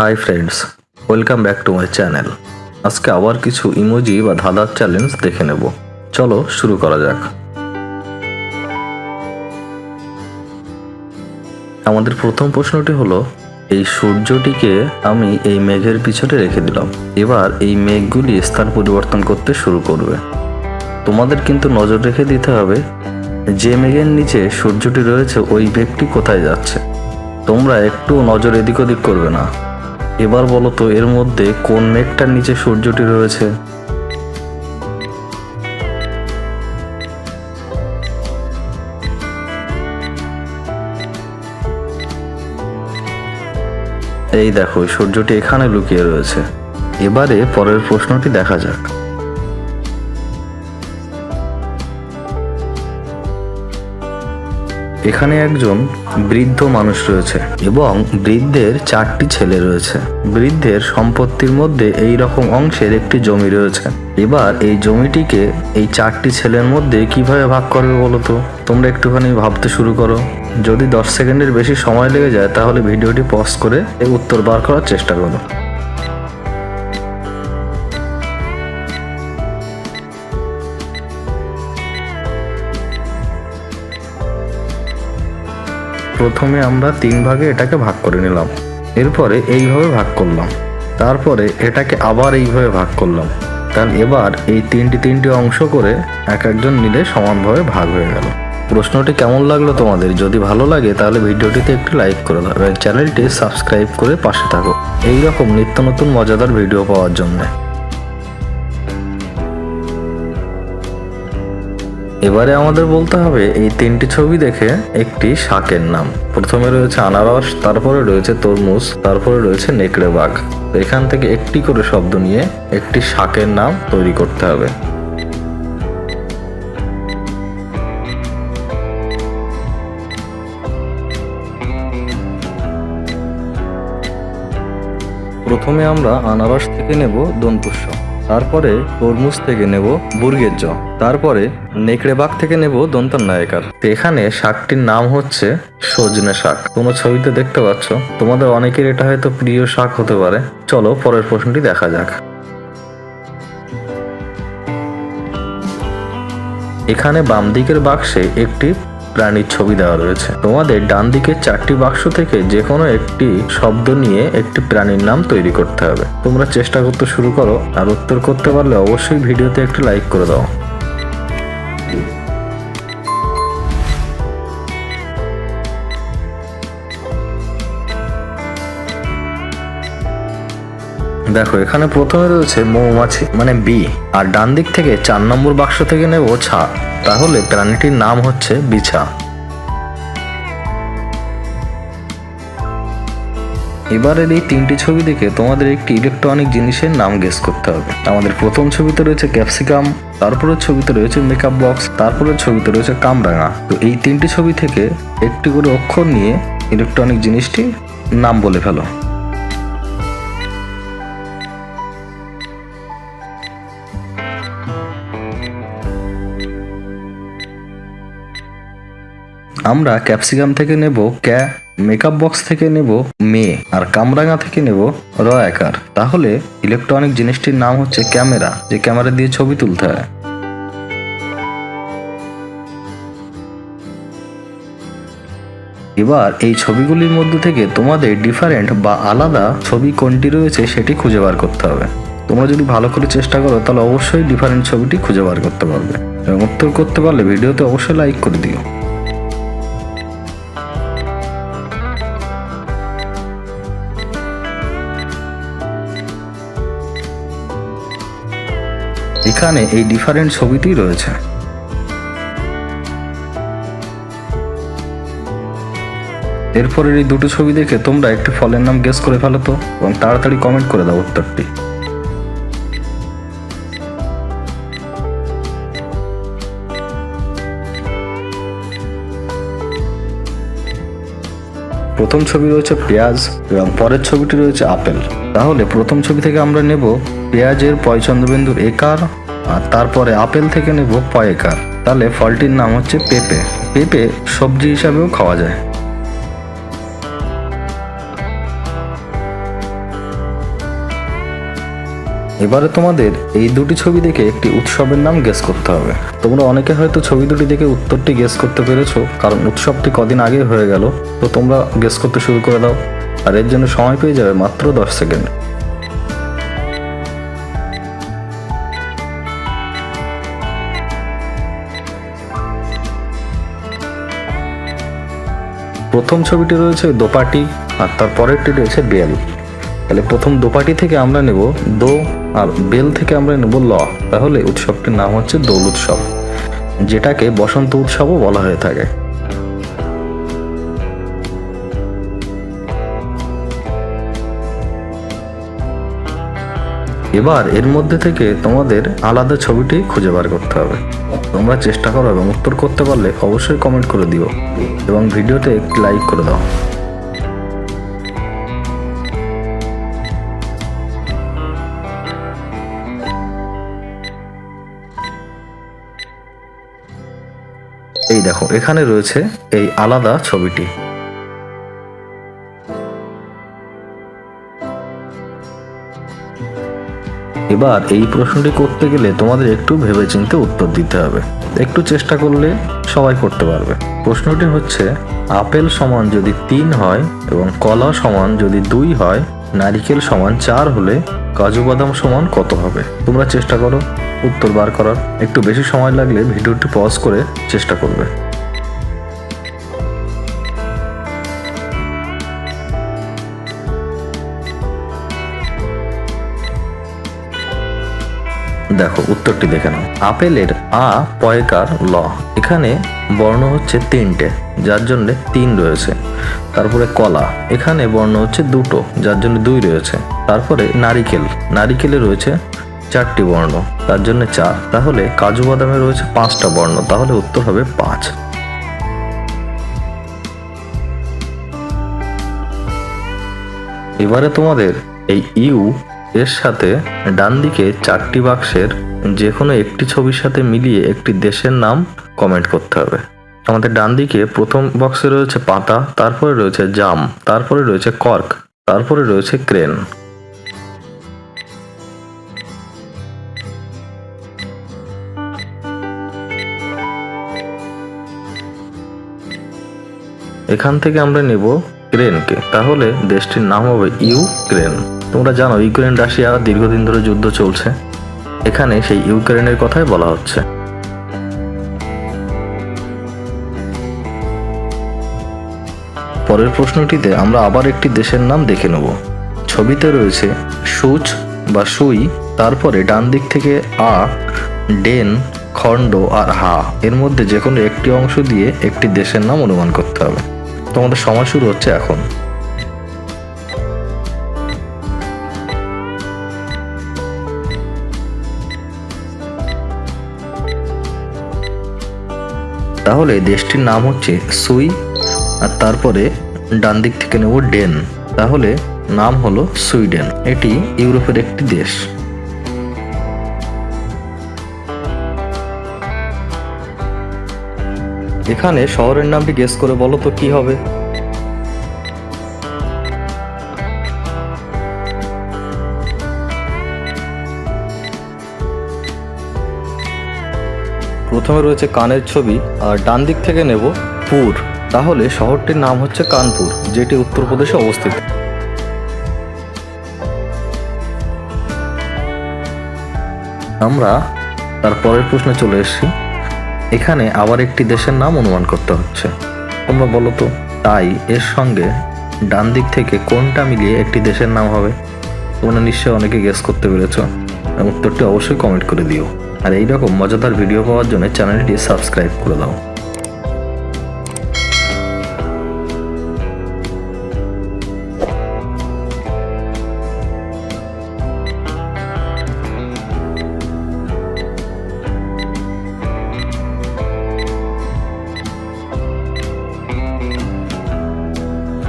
Hi friends, welcome back to my channel. আজকে আবার কিছু ইমোজি বা ধাঁধার চ্যালেঞ্জ দেখে নেব। চলো শুরু করা যাক। আমাদের প্রথম প্রশ্নটি হলো, এই সূর্যটিকে আমি এই মেঘের পিছনে রেখে দিলাম। এবার এই মেঘগুলি স্থান পরিবর্তন করতে শুরু করবে। তোমাদের কিন্তু নজর রেখে দিতে হবে, যে মেঘের নিচে সূর্যটি রয়েছে, ওই মেঘটি কোথায় যাচ্ছে? তোমরা একটু নজর এদিক ওদিক করবে না। এবার বলো তো, এর মধ্যে কোন মেঘটার নিচে সূর্যটি রয়েছে? এই দেখো সূর্যটি এখানে লুকিয়ে রয়েছে। এবারে পরের প্রশ্নটি দেখা যাক। এখানে একজন বৃদ্ধ মানুষ রয়েছে এবং বৃদ্ধের চারটি ছেলে রয়েছে। বৃদ্ধের সম্পত্তির মধ্যে এই রকম অংশের একটি জমি রয়েছে। এবার এই জমিটিকে এই চারটি ছেলের মধ্যে কীভাবে ভাগ করবে বলো তো? তোমরা একটুখানি ভাবতে শুরু করো। যদি দশ সেকেন্ডের বেশি সময় লেগে যায়, তাহলে ভিডিওটি পজ করে উত্তর বার করার চেষ্টা করো। প্রথমে আমরা তিন ভাগে এটাকে ভাগ করে নিলাম। এরপরে এইভাবে ভাগ করলাম। তারপরে এটাকে আবার এইভাবে ভাগ করলাম। তাহলে এবার এই তিনটি তিনটি অংশ করে এক একজন নিলে সমানভাবে ভাগ হয়ে গেল। প্রশ্নটি কেমন লাগল তোমাদের? যদি ভালো লাগে তাহলে ভিডিওটিতে একটি লাইক করে দাও এবং চ্যানেলটি সাবস্ক্রাইব করে পাশে থাকো। এই রকম নিত্য নতুন মজাদার ভিডিও পাওয়ার জন্য। এবারে আমাদের বলতে হবে, এই তিনটি ছবি দেখে একটি শাকের নাম। প্রথমে রয়েছে আনারস, তারপরে রয়েছে তরমুজ, তারপরে রয়েছে নেকড়ে বাঘ। এখান থেকে একটি করে শব্দ নিয়ে একটি শাকের নাম তৈরি করতে হবে। প্রথমে আমরা আনারস থেকে নেব দন্তুস্ব তারপরে তরমুজ থেকে নেব বুর্গের জ। তারপরে নেকড়ে বাগ থেকে নেব দন্তার নায়কার। এখানে শাকটির নাম হচ্ছে সজনে শাক। কোনো ছবিতে দেখতে পাচ্ছ, তোমাদের অনেকের এটা হয়তো প্রিয় শাক হতে পারে। চলো পরের প্রশ্নটি দেখা যাক। এখানে বাম দিকের বাক্সে একটি প্রাণীর ছবি দেওয়া রয়েছে। তোমাদের ডান দিকে চারটি বাক্স থেকে যে কোনো একটি শব্দ নিয়ে একটি প্রাণীর নাম তৈরি করতে হবে। তোমরা চেষ্টা করতে শুরু করো আর উত্তর করতে পারলে অবশ্যই ভিডিওতে একটি লাইক করে দাও। দেখো, এখানে প্রথমে রয়েছে মৌমাছি মানে বি, আর ডান দিক থেকে চার নম্বর বাক্স থেকে নেব ছা। তাহলে প্রাণীটির নাম হচ্ছে বিছা। এবারের এই তিনটি ছবি দেখে তোমাদের একটি ইলেকট্রনিক জিনিসের নাম গেস করতে হবে। আমাদের প্রথম ছবিতে রয়েছে ক্যাপসিকাম তারপরের ছবিতে রয়েছে মেকআপ বক্স তারপরের ছবিতে রয়েছে কামরাঙা। তো এই তিনটি ছবি থেকে একটি করে অক্ষর নিয়ে ইলেকট্রনিক জিনিসটি নাম বলে ফেলো। আমরা ক্যাপসিকাম থেকে নেব ক্যা মেকআপ বক্স থেকে নেব মে, আর কামরাঙা থেকে নেব র তাহলে ইলেকট্রনিক জিনিসটির নাম হচ্ছে ক্যামেরা, যে ক্যামেরা দিয়ে ছবি তুলতে হয়। এবার এই ছবিগুলির মধ্যে থেকে তোমাদের ডিফারেন্ট বা আলাদা ছবি কোনটি রয়েছে সেটি খুঁজে বার করতে হবে। তোমরা যদি ভালো করে চেষ্টা করো, তাহলে অবশ্যই ডিফারেন্ট ছবিটি খুঁজে বার করতে পারবে। এবং উত্তর করতে পারলে ভিডিওতে অবশ্যই লাইক করে দিও। এখানে এই ডিফারেন্ট ছবিটি রয়েছে। এরপরের এই দুটো ছবি দেখে তোমরা একটি ফলের নাম গেস করে ফেলো তো, এবং তাড়াতাড়ি কমেন্ট করে দাও উত্তরটি। প্রথম ছবি রয়েছে পেঁয়াজ, এবং পরের ছবিটি রয়েছে আপেল। তাহলে প্রথম ছবি থেকে আমরা নেব পেঁয়াজের পয়চন্দ্রবিন্দুর একার আর তারপরে আপেল থেকে নেব পয়েকার। তাহলে ফলটির নাম হচ্ছে পেঁপে। পেঁপে সবজি হিসাবেও খাওয়া যায়। এবারে তোমাদের এই দুটি ছবি দেখে একটি উৎসবের নাম গেস করতে হবে। তোমরা অনেকে হয়তো ছবি দুটি দেখে উত্তরটি গেস করতে পেরেছ, কারণ উৎসবটি কদিন আগে হয়ে গেল। তো তোমরা গেস করতে শুরু করে দাও। আর এর জন্য সময় পেয়ে যাবে মাত্র দশ সেকেন্ড। প্রথম ছবিটি রয়েছে দোপাটি, আর তার পরেরটি রয়েছে বেল। তাহলে প্রথম দোপাটি থেকে আমরা নেব দো, আর বেল থেকে আমরা নেব ল। তাহলে উৎসবটির নাম হচ্ছে দোল উৎসব, যেটাকে বসন্ত উৎসবও বলা হয়ে থাকে। এবার এর মধ্যে থেকে তোমাদের আলাদা ছবিটি খুঁজে বার করতে হবে। তোমরা চেষ্টা করো এবং উত্তর করতে পারলে অবশ্যই কমেন্ট করে দিও এবং ভিডিওতে একটি লাইক করে দাও। এই দেখো, এখানে রয়েছে এই আলাদা ছবিটি। এবার এই প্রশ্নটি করতে গেলে তোমাদের একটু ভেবেচিন্তে উত্তর দিতে হবে। একটু চেষ্টা করলে সবাই করতে পারবে। প্রশ্নটি হচ্ছে, আপেল সমান যদি তিন হয় এবং কলা সমান যদি দুই হয়, নারিকেল সমান চার হলে কাজু বাদাম সমান কত হবে? তোমরা চেষ্টা করো উত্তর বার করার। একটু বেশি সময় লাগলে ভিডিওটি পজ করে চেষ্টা করবে। দেখো, উত্তরটি দেখে নাও। আপেলের আ পয়কার ল। এখানে বর্ণ হচ্ছে তিনটে, যার জন্য তিন রয়েছে। তারপরে কলা, এখানে বর্ণ হচ্ছে দুটো, যার জন্য দুই রয়েছে। তারপরে নারিকেল, নারিকেলে রয়েছে চারটি বর্ণ, তার জন্য চার। তাহলে কাজু বাদামে রয়েছে পাঁচটা বর্ণ, তাহলে উত্তর হবে পাঁচ। এবারে তোমাদের এই ইউ এর সাথে ডান দিকে চারটি বাক্সের যে কোনো একটি ছবির সাথে মিলিয়ে একটি দেশের নাম কমেন্ট করতে হবে। আমাদের ডান দিকে প্রথম বক্সে রয়েছে পাতা, তারপরে রয়েছে জাম, তারপরে রয়েছে কর্ক তারপরে রয়েছে ক্রেন এখান থেকে আমরা নেব ক্রেনকে তাহলে দেশটির নাম হবে ইউক্রেন তোমরা জানো, ইউক্রেন, রাশিয়া দীর্ঘদিন ধরে যুদ্ধ চলছে। এখানে সেই ইউক্রেনের কথাই বলা হচ্ছে। পরের প্রশ্নটিতে আমরা আবার একটি দেশের নাম দেখে নেব। ছবিতে রয়েছে সুচ বা সুই, তারপরে ডান দিক থেকে আ, ডেন, খণ্ড আর হা। এর মধ্যে যে কোনো একটি অংশ দিয়ে একটি দেশের নাম অনুমান করতে হবে। তোমাদের সময় শুরু হচ্ছে এখন। তাহলে দেশটির নাম হচ্ছে সুই, আর তারপরে ডান দিক থেকে নেব ডেন। তাহলে নাম হলো সুইডেন। এটি ইউরোপের একটি দেশ। এখানে শহরের নামটি গেস করে বলো তো কি হবে? প্রথমে রয়েছে কানের ছবি, আর ডান দিক থেকে নেব পুর। তাহলে শহরটির নাম হচ্ছে কানপুর, যেটি উত্তরপ্রদেশে অবস্থিত। আমরা তার পরের প্রশ্নে চলে এসেছি। এখানে আবার একটি দেশের নাম অনুমান করতে হচ্ছে। তোমরা বলো তো, তাই এর সঙ্গে ডান দিক থেকে কোনটা মিলিয়ে একটি দেশের নাম হবে? তোমরা নিশ্চয়ই অনেকে গেস করতে পেরেছ উত্তরটি অবশ্যই কমেন্ট করে দিও। আর এইরকম মজাদার ভিডিও পাওয়ার জন্য চ্যানেলটি সাবস্ক্রাইব করে দাও।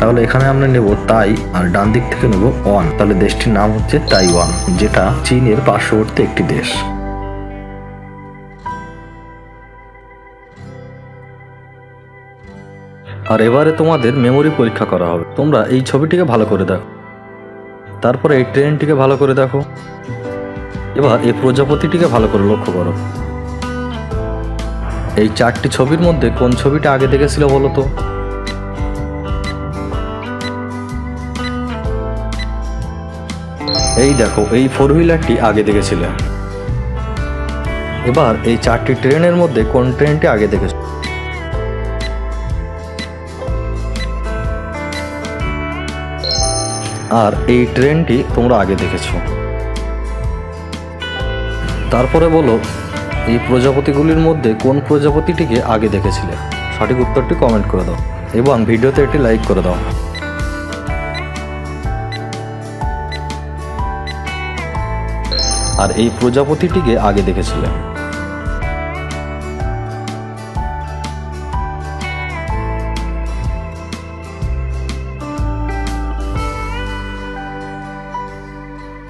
তাহলে এখানে আমরা নেব তাই আর ডান দিক থেকে নেব ওয়ান। তাহলে দেশটির নাম হচ্ছে তাইওয়ান, যেটা চীনের পার্শ্ববর্তী একটি দেশ। আর এবারে তোমাদের মেমোরি পরীক্ষা করা হবে। তোমরা এই ছবিটিকে ভালো করে দেখো। তারপরে এই ট্রেনটিকে ভালো করে দেখো। এবার এই প্রজাপতিটিকে ভালো করে লক্ষ্য করো। এই চারটি ছবির মধ্যে কোন ছবিটা আগে দেখেছিল বলো তো? এই দেখো, এই ফোর হুইলারটি আগে দেখেছিলে। এবার এই চারটি ট্রেনের মধ্যে কোন ট্রেনটি আগে দেখেছ? আর এই ট্রেনটি তোমরা আগে দেখেছ। তারপরে বলো, এই প্রজাপতিগুলির মধ্যে কোন প্রজাপতিটিকে আগে দেখেছিলে? সঠিক উত্তরটি কমেন্ট করে দাও এবং ভিডিওতে একটি লাইক করে দাও। আর এই প্রজাপতিটিকে আগে দেখেছিলে?